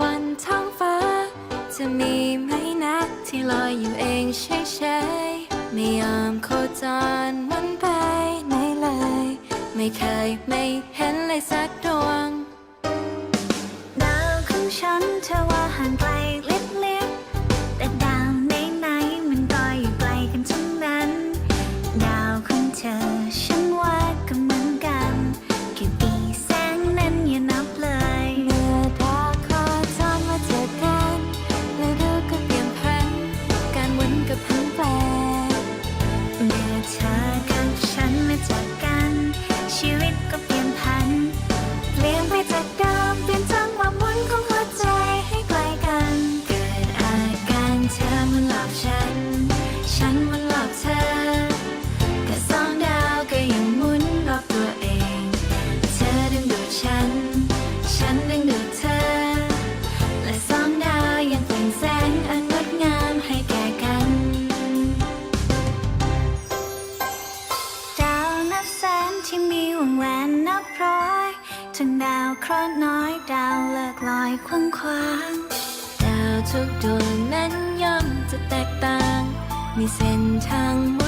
วันท้องฟ้า จะมีไหมนะที่ลอยอยู่เองเฉยๆไม่ยอมโคจรมันไปไหนเลย ไม่เคยไม่เห็นเลยสักดวง ดาวของฉันเธอว่าห่างไกล อกฉัน ฉันมันหลอกเธอแต่สองดาวก็ยังหมุนรอบตัวเอง เธอดึงดูดฉัน ฉันดึงดูดเธอ และสองดาวยังเปล่งแสงอันงดงามให้แก่กัน ดาวนับแสนที่มีวงแหวนนับร้อยทั้งดาวเคราะห์น้อยดาวเลิกลอยควางควาง ทุกดวงนั้นย่อมจะแตกต่าง มีเส้นทางมุนของตัวเอง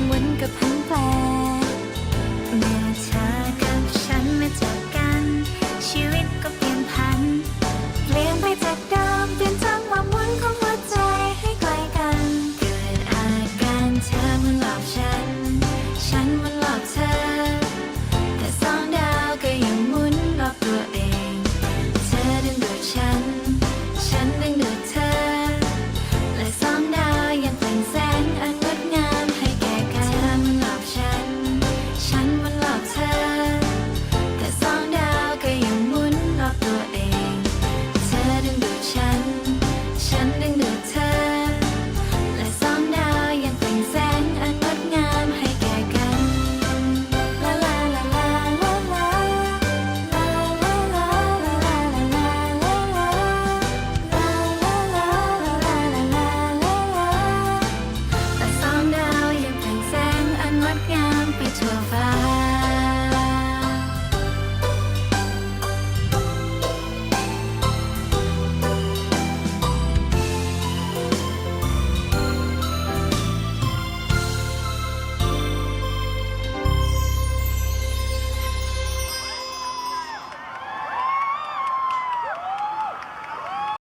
างวันกับพังแปลเม่อเธอกับฉันมาจากันชีวิต